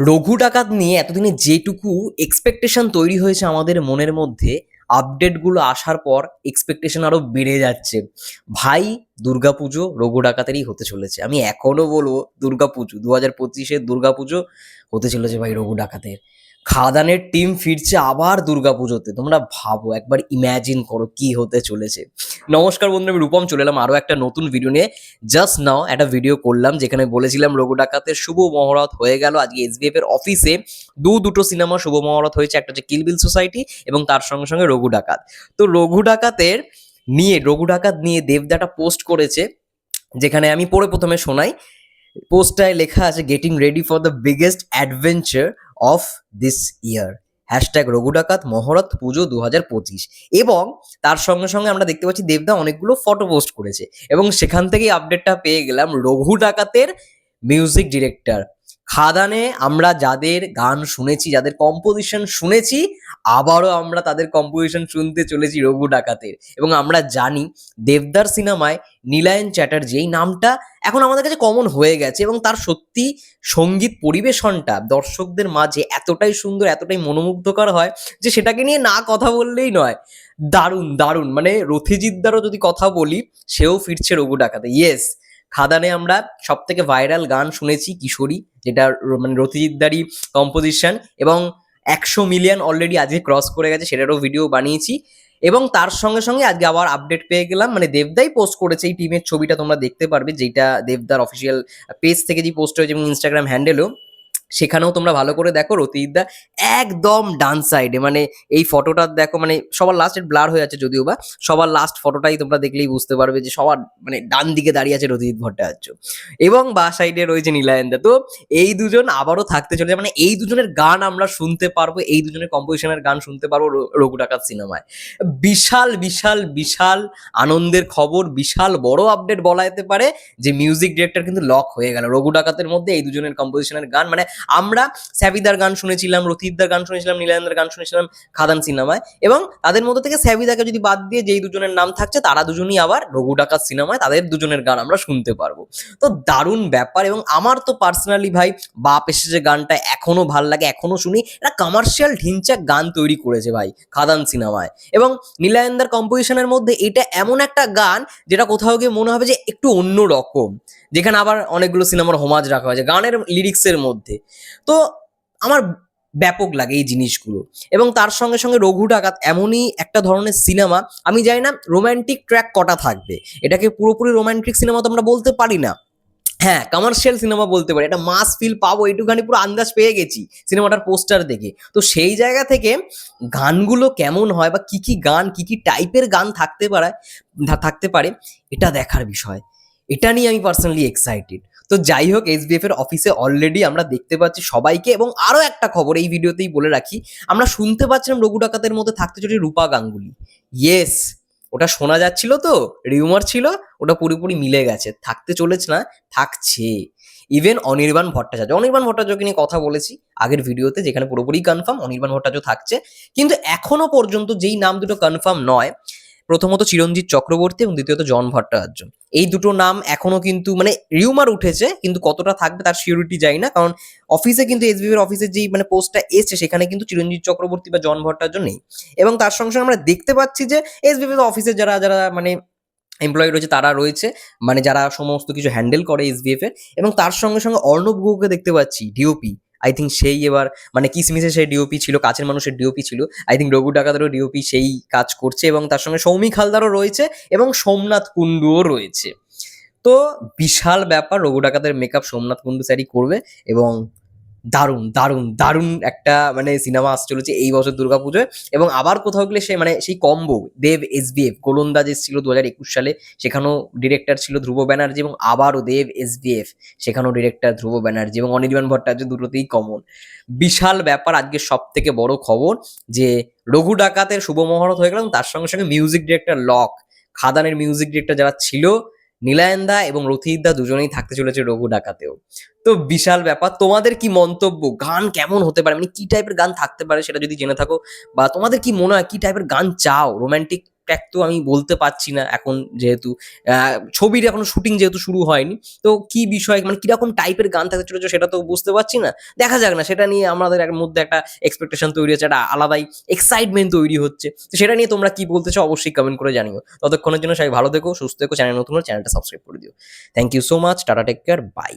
রঘু ডাকাত নিয়ে এতদিনে যেটুকু এক্সপেকটেশন তৈরি হয়েছে আমাদের মনের মধ্যে আপডেটগুলো আসার পর এক্সপেকটেশন আরও বেড়ে যাচ্ছে। ভাই, দুর্গাপুজো রঘু ডাকাতেরই হতে চলেছে। আমি এখনও বলব, দুর্গাপুজো দু হাজার পঁচিশের দুর্গাপুজো হতে চলেছে ভাই রঘু ডাকাতের। খাদানের টিম ফিরছে আবার দুর্গাপুজোতে। তোমরা ভাবো, একবার ইম্যাজিন করো কি হতে চলেছে। নমস্কার বন্ধু, আমি রূপম, চলে এলাম আরও একটা নতুন ভিডিও নিয়ে। জাস্ট নাও একটা ভিডিও করলাম, যেখানে বলেছিলাম রঘু ডাকাতের শুভ মহরত হয়ে গেল। আজকে এসবিএফ এর অফিসে দু দুটো সিনেমা শুভ মহরত হয়েছে। একটা হচ্ছে কিলবিল সোসাইটি এবং তার সঙ্গে সঙ্গে রঘু ডাকাত। তো রঘু ডাকাতের নিয়ে, রঘু ডাকাত নিয়ে দেবদাটা পোস্ট করেছে, যেখানে আমি পড়ে প্রথমে শোনাই। পোস্টটায় লেখা আছে getting ready for the biggest adventure of this year hashtag Raghu Dakat মহরত পুজো দু পঁচিশ। এবং তার সঙ্গে সঙ্গে আমরা দেখতে পাচ্ছি দেবদা অনেকগুলো ফটো পোস্ট করেছে। এবং সেখান থেকেই আপডেটটা পেয়ে গেলাম রঘু ডাকাতের মিউজিক ডিরেক্টর খাদানে আমরা যাদের গান শুনেছি, যাদের কম্পোজিশন শুনেছি, আবারও আমরা তাদের কম্পোজিশন শুনতে চলেছি রঘু ডাকাতের। এবং আমরা জানি দেবদার সিনেমায় নীলায়ন চ্যাটার্জি এই নামটা এখন আমাদের কাছে কমন হয়ে গেছে এবং তার সত্যি সংগীত পরিবেশনটা দর্শকদের মাঝে এতটাই সুন্দর, এতটাই মনোমুগ্ধকর হয় যে সেটাকে নিয়ে না কথা বললেই নয়। দারুণ দারুণ। মানে রথিজিদ্দারও যদি কথা বলি, সেও ফিরছে রঘু ডাকাতে। ইয়েস খাদানে আমরা সব থেকে ভাইরাল গান শুনেছি কিশোরী, যেটা মানে রতিজিদ্দারি কম্পোজিশন এবং একশো মিলিয়ন অলরেডি আজকে ক্রস করে গেছে, সেটারও ভিডিও বানিয়েছি। এবং তার সঙ্গে সঙ্গে আজকে আবার আপডেট পেয়ে গেলাম মানে দেবদাই পোস্ট করেছে এই টিমের ছবিটা তোমরা দেখতে পারবে যেটা দেবদার অফিসিয়াল পেজ থেকে যে পোস্ট হয়েছে এবং ইনস্টাগ্রাম হ্যান্ডেলও সেখানেও তোমরা ভালো করে দেখো রতিদা একদম ডান সাইডে মানে এই ফটোটা দেখো মানে সবার লাস্টের ব্লার হয়ে আছে যদিও বা, সবার লাস্ট ফটোটাই তোমরা দেখলেই বুঝতে পারবে যে সবার মানে ডান দিকে দাঁড়িয়ে আছে রতিদ ভট্টাচার্য। এবং বা সাইডে রয়েছে নীলায়ন্দা। তো এই দুজন আবারও থাকতে চলেছে। মানে এই দুজনের গান আমরা শুনতে পারব, এই দুজনের কম্পোজিশনের গান শুনতে পারব রঘু ডাকাত সিনেমায়। বিশাল বিশাল বিশাল আনন্দের খবর, বিশাল বড় আপডেট বলা যেতে পারে যে মিউজিক ডিরেক্টর কিন্তু লক হয়ে গেল। রঘু ডাকাতের মধ্যে এই দুজনের কম্পোজিশনের গান মানে আমরা স্যাভিদার গান শুনেছিলাম রথিদার গান শুনেছিলাম, নীলায়ন্দার গান শুনেছিলাম, খাদান সিনেমায়। এবং তাদের মধ্যে থেকে স্যাভিদাকে যদি বাদ দিয়ে যেই দুজনের নাম থাকছে, তারা দুজনই আবার রঘু ডাকাত সিনেমায় তাদের দুজনের গান আমরা শুনতে পারব। তো দারুণ ব্যাপার এবং আমার তো পার্সোনালি ভাই, বাপ এসে যে গানটা এখনও ভালো লাগে, এখনও শুনি। এটা কমার্শিয়াল ঢিনচাক গান তৈরি করেছে ভাই, খাদান সিনেমায়। এবং নীলায়ন্দার কম্পোজিশনের মধ্যে এটা এমন একটা গান, যেটা কোথাও গিয়ে মনে হবে যে একটু অন্য রকম যেখানে আবার অনেকগুলো সিনেমার হোমাজ রাখা হয়েছে, গানের লিরিক্সের মধ্যে। তো আমার ব্যাপক লাগে এই জিনিসগুলো। এবং তার সঙ্গে সঙ্গে রঘু ডাকাত এমনই একটা ধরনের সিনেমা, আমি জানি না রোম্যান্টিক ট্র্যাক কটা থাকবে। এটাকে পুরোপুরি রোমান্টিক সিনেমা তো আমরা বলতে পারি না। হ্যাঁ কমার্শিয়াল সিনেমা বলতে পারি। এটা মাস ফিল পাবো, এইটুখানি পুরো আন্দাজ পেয়ে গেছি সিনেমাটার পোস্টার দেখে। তো সেই জায়গা থেকে গানগুলো কেমন হয় বা কি কি গান, কি কি টাইপের গান থাকতে পারে থাকতে পারে, এটা দেখার বিষয়। এটা নিয়ে আমি পার্সোনালি এক্সাইটেড তো যাই হোক এসবিএফ এর অফিসে অলরেডি আমরা দেখতে পাচ্ছি সবাইকে এবং আরও একটা খবর এই ভিডিওতেই বলে রাখি, আমরা শুনতে পাচ্ছিলাম রঘু ডাকাতের মধ্যে থাকতে চলে রূপা গাঙ্গুলি। ইয়েস ওটা শোনা যাচ্ছিল তো রিউমার ছিল, ওটা পুরোপুরি মিলে গেছে, থাকতে চলেছে না, থাকছে। ইভেন অনির্বাণ ভট্টাচার্য, অনির্বাণ ভট্টাচার্যকে নিয়ে কথা বলেছি আগের ভিডিওতে, যেখানে পুরোপুরি কনফার্ম অনির্বাণ ভট্টাচার্য থাকছে। কিন্তু এখনও পর্যন্ত যেই নাম দুটো কনফার্ম নয় প্রথমত চিরঞ্জিত চক্রবর্তী এবং দ্বিতীয়ত জন ভট্টাচার্য। এই দুটো নাম এখনও কিন্তু মানে রিউমার উঠেছে, কিন্তু কতটা থাকবে তার সিউরিটি যাই না, কারণ অফিসে কিন্তু এসবিবি এর অফিসের যেই মানে পোস্টটা এসছে, সেখানে কিন্তু চিরঞ্জিত চক্রবর্তী বা জন ভট্টাচার্য নেই। এবং তার সঙ্গে সঙ্গে আমরা দেখতে পাচ্ছি যে এসবিবি অফিসের যারা যারা মানে এমপ্লয়ি রয়েছে, তারা রয়েছে মানে যারা সমস্ত কিছু হ্যান্ডেল করে এসবিএফ এর। এবং তার সঙ্গে সঙ্গে অর্ণব গুহকে দেখতে পাচ্ছি ডিওপি আই থিঙ্ক সেই এবার মানে কিসমিসে সেই ডিওপি ছিল, কাছের মানুষের ডিওপি ছিল আই থিঙ্ক রঘু ডাকাতারও ডিওপি সেই কাজ করছে এবং তার সঙ্গে সৌমিক হালদারও রয়েছে এবং সোমনাথ কুণ্ডুও রয়েছে। তো বিশাল ব্যাপার, রঘু ডাকাতের মেকআপ সোমনাথ কুণ্ডু স্যারই করবে এবং দারুণ দারুণ দারুণ একটা মানে সিনেমা আসতে চলেছে এই বছর দুর্গাপুজোয় এবং আবার কোথাও গেলে সে মানে সেই কম্বো দেব এস এসবিএফ গোলন্দাজ এসেছিল দু হাজার একুশ সালে, সেখানেও ডিরেক্টর ছিল ধ্রুব ব্যানার্জি এবং আবারও দেব এসবিএফ সেখানেও ডিরেক্টর ধ্রুব ব্যানার্জি এবং অনির্বাণ ভট্টাচার্য দুটোতেই কমন বিশাল ব্যাপার আজকে সব থেকে বড় খবর যে রঘু ডাকাতের শুভ মহরত হয়ে গেল তার সঙ্গে সঙ্গে মিউজিক ডিরেক্টর লক, খাদানের মিউজিক ডিরেক্টর যারা ছিল নীলায়নদা এবং রথিদা দুজনেই থাকতে চলেছে রঘু ডাকাতেও। তো বিশাল ব্যাপার, তোমাদের কি মন্তব্য? গান কেমন হতে পারে? মানে কি টাইপের গান থাকতে পারে সেটা যদি জেনে থাকো? বা তোমাদের কি মনে হয়, কি টাইপের গান চাও? রোমান্টিক ট্যাগ তো আমি বলতে পারছি না এখন যেহেতু ছবির এখন শুটিং যেহেতু শুরু হয়নি, তো কি বিষয় মানে কীরকম টাইপের গান থাকতে চলেছে সেটা তো বুঝতে পারছি না। দেখা যাক না, সেটা নিয়ে আমাদের মধ্যে একটা এক্সপেকটেশন তৈরি হচ্ছে, একটা আলাদাই এক্সাইটমেন্ট তৈরি হচ্ছে। তো সেটা নিয়ে তোমরা কি বলতে চাও অবশ্যই কমেন্ট করে জানিও। ততক্ষণের জন্য সবাই ভালো থেকো, সুস্থ থেকো, চ্যানেল নতুন চ্যানেলটা সাবস্ক্রাইব করে দিও। Thank you so much tata take care bye